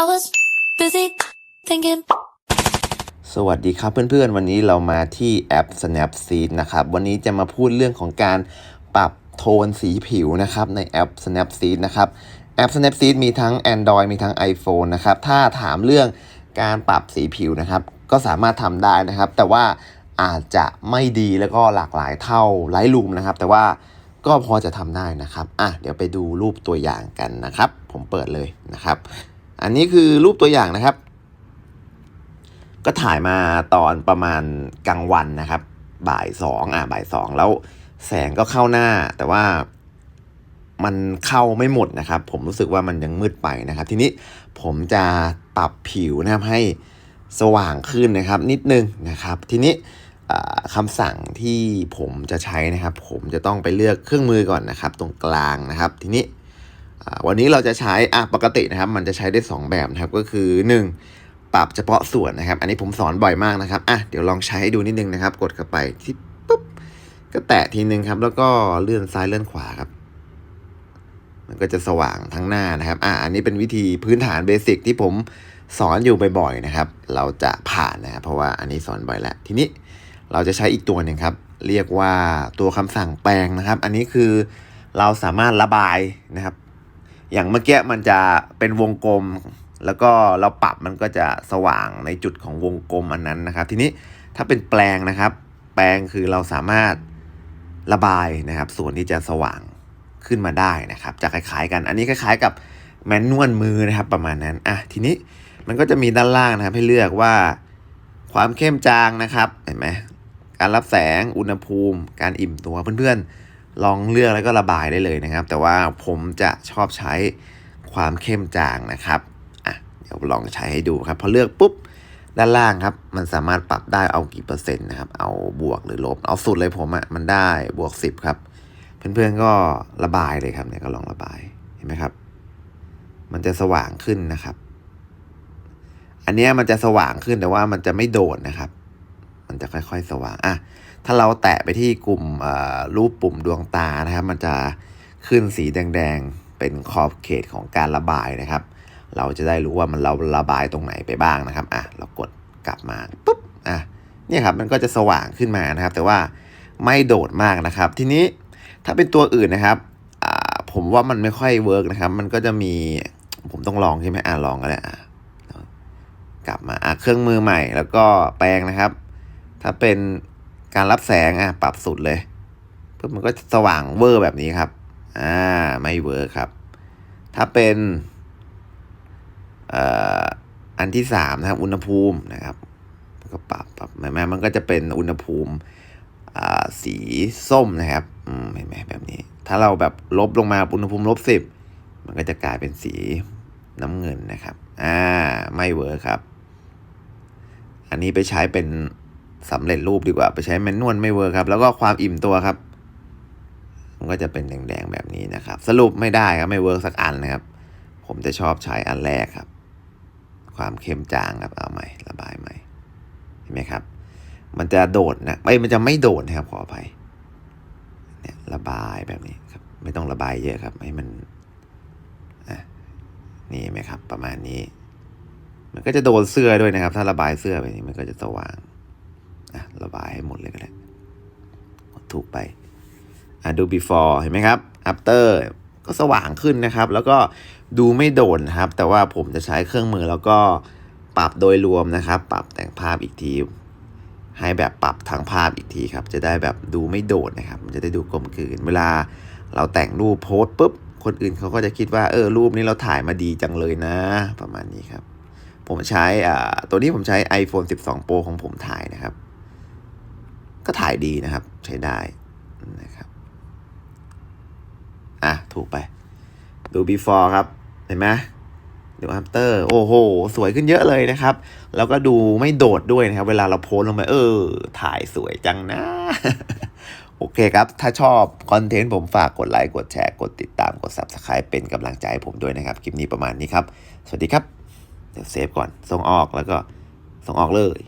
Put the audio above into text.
I was busy thinking. สวัสดีครับเพื่อนๆ วันนี้เรามาที่แอป Snapseed นะครับ วันนี้จะมาพูดเรื่องของการปรับโทนสีผิวนะครับในแอป Snapseed นะครับแอป Snapseed มีทั้ง Android มีทั้ง iPhone นะครับถ้าถามเรื่องการปรับสีผิวนะครับ ก็สามารถทำได้นะครับ แต่ว่าอาจจะไม่ดีแล้วก็หลากหลายเท่า Lightroom นะครับ แต่ว่าก็พอจะทำได้นะครับอะเดี๋ยวไปดูรูปตัวอย่างกันนะครับ ผมเปิดเลยนะครับ อันนี้คือรูปตัวอย่างนะครับ ก็ถ่ายมาตอนประมาณกลางวันนะครับ บ่ายสองอะบ่ายสองแล้วแสงก็เข้าหน้า แต่ว่ามันเข้าไม่หมดนะครับ ผมรู้สึกว่ามันยังมืดไปนะครับ ทีนี้ผมจะปรับผิวนะครับให้สว่างขึ้นนะครับ นิดนึงนะครับ ทีนี้คำสั่งที่ผมจะใช้นะครับ ผมจะต้องไปเลือกเครื่องมือก่อนนะครับ ตรงกลางนะครับ ทีนี้ วันนี้เราจะใช้อะปกตินะครับ มันจะใช้ได้สองแบบนะครับก็คือหนึ่งปรับเฉพาะส่วนนะครับ อันนี้ผมสอนบ่อยมากนะครับอะเดี๋ยวลองใช้ให้ดูนิดนึงนะครับ กดเข้าไปที่ปุ๊บก็แตะทีนึงครับ แล้วก็เลื่อนซ้ายเลื่อนขวาครับ มันก็จะสว่างทั้งหน้านะครับอะอันนี้เป็นวิธีพื้นฐานเบสิกที่ผมสอนอยู่บ่อยๆนะครับ เราจะผ่านนะครับ เพราะว่าอันนี้สอนบ่อยแล้วทีนี้เราจะใช้อีกตัวหนึ่งครับ เรียกว่าตัวคำสั่งแปลงนะครับ อันนี้คือเราสามารถระบายนะครับ อย่างเมื่อกี้มันจะเป็นวงกลม แล้วก็เราปรับมันก็จะสว่างในจุดของวงกลมอันนั้นนะครับ ทีนี้ถ้าเป็นแปลงนะครับ แปลงคือเราสามารถระบายนะครับ ส่วนที่จะสว่างขึ้นมาได้นะครับ จะคล้ายๆกัน อันนี้คล้ายๆกับแมนนวลมือนะครับประมาณนั้นอะทีนี้มันก็จะมีด้านล่างนะครับ ให้เลือกว่าความเข้มจางนะครับเห็นไหมการรับแสงอุณหภูมิ การอิ่มตัวเพื่อนๆ ลองเลือกแล้วก็ระบายได้เลยนะครับ แต่ว่าผมจะชอบใช้ความเข้มจางนะครับอะเดี๋ยวลองใช้ให้ดูครับ พอเลือกปุ๊บด้านล่างครับ มันสามารถปรับได้เอากี่เปอร์เซ็นต์นะครับ เอาบวกหรือลบ เอาสุดเลยผมอะ่ะมันได้บวกสิบครับ เพื่อนๆก็ระบายเลยครับเนี่ยก็ลองระบายเห็นไหมครับ มันจะสว่างขึ้นนะครับ อันนี้มันจะสว่างขึ้นแต่ว่ามันจะไม่โดดนะครับ มันจะค่อย ๆ สว่างอะถ้าเราแตะไปที่กลุ่มรูปปุ่มดวงตานะครับ มันจะขึ้นสีแดงๆ เป็นขอบเขตของการระบายนะครับ เราจะได้รู้ว่ามันเราระบายตรงไหนไปบ้างนะครับอะเรากดกลับมาปุ๊บอะเนี่ยครับมันก็จะสว่างขึ้นมานะครับ แต่ว่าไม่โดดมากนะครับ ทีนี้ถ้าเป็นตัวอื่นนะครับผมว่ามันไม่ค่อยเวิร์กนะครับ มันก็จะมีผมต้องลองใช่ไหมอะลองกันเลยอะกลับมาอะเครื่องมือใหม่แล้วก็แปลงนะครับ ถ้าเป็นการรับแสงอะปรับสุดเลยปุ๊บมันก็สว่างเวอร์แบบนี้ครับ อ่าไม่เวิร์ครับ ถ้าเป็นอ่ออันที่สามนะครับ อุณหภูมินะครับก็ปรับปรับแม่มันก็จะเป็นอุณหภูมิอ่าสีส้มนะครับอืมเห็นไหมแบบนี้ ถ้าเราแบบลบลงมาอุณหภูมิลบสิบมันก็จะกลายเป็นสีน้ำเงินนะครับ อ่า ไม่เวิร์ครับ อันนี้ไปใช้เป็น สำเร็จรูปดีกว่าไปใช้แมนนวลไม่เวิร์คครับ แล้วก็ความอิ่มตัวครับ มันก็จะเป็นแดงๆแบบนี้นะครับ สรุปไม่ได้ครับไม่เวิร์กสักอันนะครับ ผมจะชอบใช้อันแรกครับ ความเข้มจางครับเอาใหม่ระบายใหม่เห็นไหมครับ มันจะโดดนะไม่มันจะไม่โดดนะครับขออภัยเนี่ยระบายแบบนี้ครับ ไม่ต้องระบายเยอะครับ ให้มันอะนี่ไหมครับ ประมาณนี้ มันก็จะโดนเสื้อด้วยนะครับ ถ้าระบายเสื้อไปนี้มันก็จะสว่าง อะระบายให้หมดเลยก็ได้กดถูกไปอะดู before เห็นไหมครับ after ก็สว่างขึ้นนะครับ แล้วก็ดูไม่โดนนะครับ แต่ว่าผมจะใช้เครื่องมือแล้วก็ปรับโดยรวมนะครับ ปรับแต่งภาพอีกที ให้แบบปรับทั้งภาพอีกทีครับ จะได้แบบดูไม่โดดนะครับ มันจะได้ดูกลมกลืน เวลาเราแต่งรูปโพสต์ปุ๊บ คนอื่นเขาก็จะคิดว่า เออ รูปนี้เราถ่ายมาดีจังเลยนะ ประมาณนี้ครับ ผมใช้อ่าตัวนี้ผมใช้ iPhone 12 Pro ของผมถ่ายนะครับ ก็ถ่ายดีนะครับ ใช้ได้นะครับอะ ถูกไป ดู before ครับ เห็นไหมดู after โอ้โห สวยขึ้นเยอะเลยนะครับ แล้วก็ดูไม่โดดด้วยนะครับ เวลาเราโพสลงไป เออ ถ่ายสวยจังนะ โอเคครับ ถ้าชอบคอนเทนต์ผมฝากกดไลค์ กดแชร์ กดติดตาม กด subscribe เป็นกำลังใจให้ผมด้วยนะครับ คลิปนี้ประมาณนี้ครับ สวัสดีครับ เดี๋ยวเซฟก่อน ส่งออกแล้วก็ส่งออกเลย